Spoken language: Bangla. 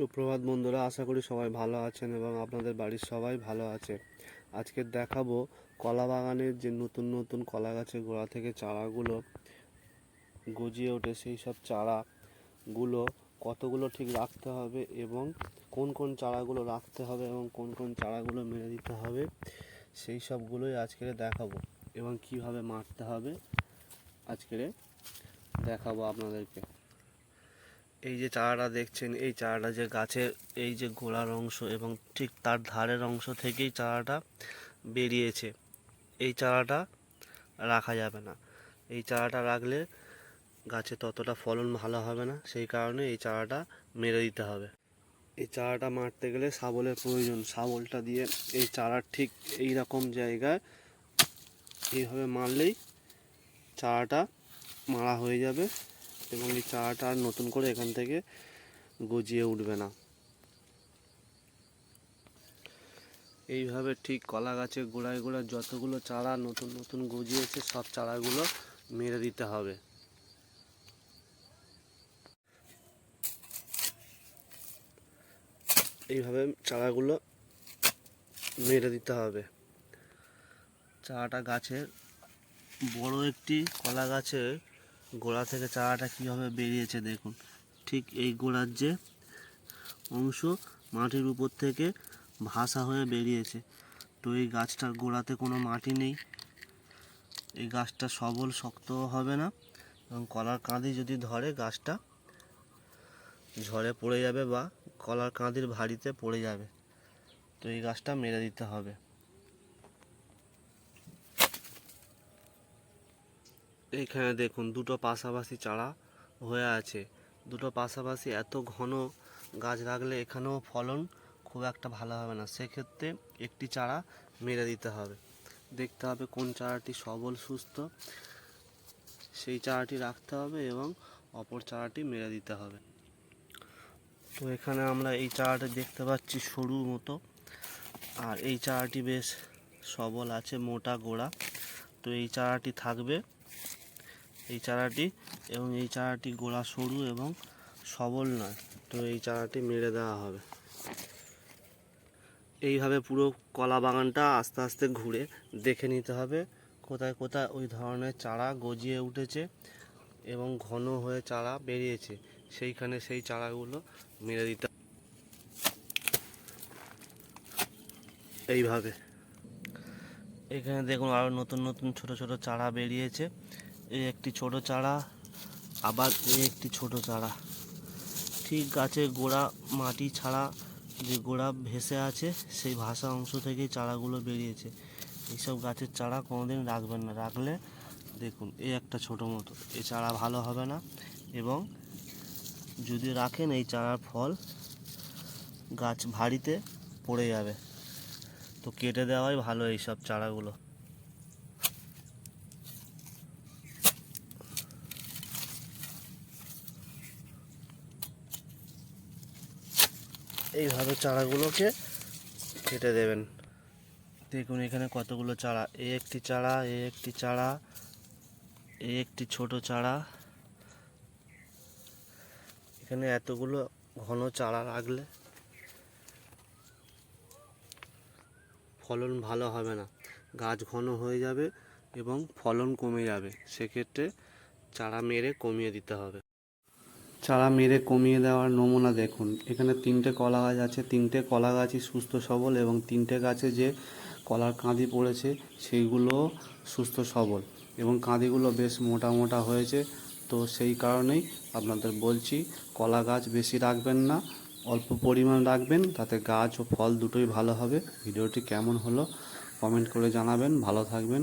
সুপ্রভাত বন্ধুরা, আশা করি সবাই ভালো আছেন এবং আপনাদের বাড়ির সবাই ভালো আছে। আজকে দেখাবো কলা বাগানের যে নতুন নতুন কলা গাছের গোড়া থেকে চারাগুলো গজিয়ে ওঠে, সেই সব চারাগুলো কতগুলো ঠিক রাখতে হবে এবং কোন কোন চারাগুলো রাখতে হবে এবং কোন কোন চারাগুলো মেরে দিতে হবে, সেই সবগুলোই আজকে দেখাবো এবং কীভাবে মারতে হবে আজকে দেখাবো আপনাদেরকে। এই যে চারাটা দেখছেন, এই চারাটা যে গাছের এই যে গোড়ার অংশ এবং ঠিক তার ধারের অংশ থেকেই চারাটা বেরিয়েছে। এই চারাটা রাখা যাবে না। এই চারাটা রাখলে গাছে ততটা ফলন ভালো হবে না, সেই কারণে এই চারাটা মেরে দিতে হবে। এই চারাটা মারতে গেলে শাবলের প্রয়োজন। শাবলটা দিয়ে এই চারার ঠিক এই রকম জায়গায় এইভাবে মারলেই চারাটা মারা হয়ে যাবে। এবং এই চারাটা আর নতুন করে এখান থেকে গজিয়ে উঠবে না। এইভাবে ঠিক কলা গাছের গোড়ায় গোড়ায় যতগুলো চারা নতুন নতুন গজিয়েছে, সব চারাগুলো মেরে দিতে হবে। এইভাবে চারাগুলো মেরে দিতে হবে। চারাটা গাছের বড় একটি কলা গাছের গোড়া থেকে চারাটা কীভাবে বেরিয়েছে দেখুন। ঠিক এই গোড়ার যে অংশ মাটির উপর থেকে ভাসা হয়ে বেরিয়েছে। তো এই গাছটার গোড়াতে কোনো মাটি নেই। এই গাছটা সবল শক্ত হবে না এবং কলার কাঁদি যদি ধরে, গাছটা ঝড়ে পড়ে যাবে বা কলার কাঁদির ভারিতে পড়ে যাবে। তো এই গাছটা মেরে দিতে হবে। এইখানে দেখুন দুটো পাশাপাশি চারা হয়ে আছে। দুটো পাশাপাশি এত ঘন গাছ রাখলে এখানেও ফলন খুব একটা ভালো হবে না। সেক্ষেত্রে একটি চারা মেরে দিতে হবে। দেখতে হবে কোন চারাটি সবল, সুস্থ। সেই চারাটি রাখতে হবে এবং অপর চারাটি মেরে দিতে হবে। তো এখানে আমরা এই চারাটি দেখতে পাচ্ছি সরু মতো। আর এই চারাটি বেশ সবল আছে, মোটা, গোড়া। তো এই চারাটি থাকবে এই চারাটি এবং এই চারাটি গোড়া সরু এবং সবল নয়। তো এই চারাটি মেরে দেওয়া হবে। এইভাবে পুরো কলা বাগানটা আস্তে আস্তে ঘুরে দেখে নিতে হবে। কোথায় কোথায় ওই ধরনের চারা গজিয়ে উঠেছে এবং ঘন হয়ে চারা বেরিয়েছে, সেইখানে সেই চারাগুলো মেরে দিতে এইভাবে। এখানে দেখুন আরও নতুন নতুন ছোট ছোট চারা বেরিয়েছে। এই একটি ছোট চারা, আবার এই একটি ছোট চারা। ঠিক গাছের গোড়া মাটি ছাড়া যে গোড়া ভেসে আছে, সেই ভাষা অংশ থেকেই চারাগুলো বেরিয়েছে। এইসব গাছের চারা কোনোদিন রাখবেন না। রাখলে দেখুন এই একটা ছোট মতো। এই চারা ভালো হবে না এবং যদি রাখেন, এই চারার ফল গাছ ভারীতে পড়ে যাবে। তো কেটে দেওয়াই ভালো এইসব চারাগুলো। এইভাবে চারাগুলোকে কেটে দেবেন। দেখুন, এখানে কতগুলো চারা। এ একটি চারা, এ একটি চারা, এ একটি ছোট চারা। এখানে এতগুলো ঘন চারা রাখলে ফলন ভালো হবে না। গাছ ঘন হয়ে যাবে এবং ফলন কমে যাবে। সেক্ষেত্রে চারা মেরে কমিয়ে দিতে হবে। চারা মেরে কমিয়ে দেওয়ার নমুনা দেখুন। এখানে তিনটে কলা গাছ আছে। তিনটে কলা গাছই সুস্থ সবল এবং তিনটে গাছে যে কলার কাঁদি পড়েছে, সেইগুলো সুস্থ সবল এবং কাঁদিগুলো বেশ মোটা মোটা হয়েছে। তো সেই কারণেই আপনাদের বলছি, কলা গাছ বেশি রাখবেন না, অল্প পরিমাণ রাখবেন, তাতে গাছ ও ফল দুটোই ভালো হবে। ভিডিওটি কেমন হলো কমেন্ট করে জানাবেন। ভালো থাকবেন।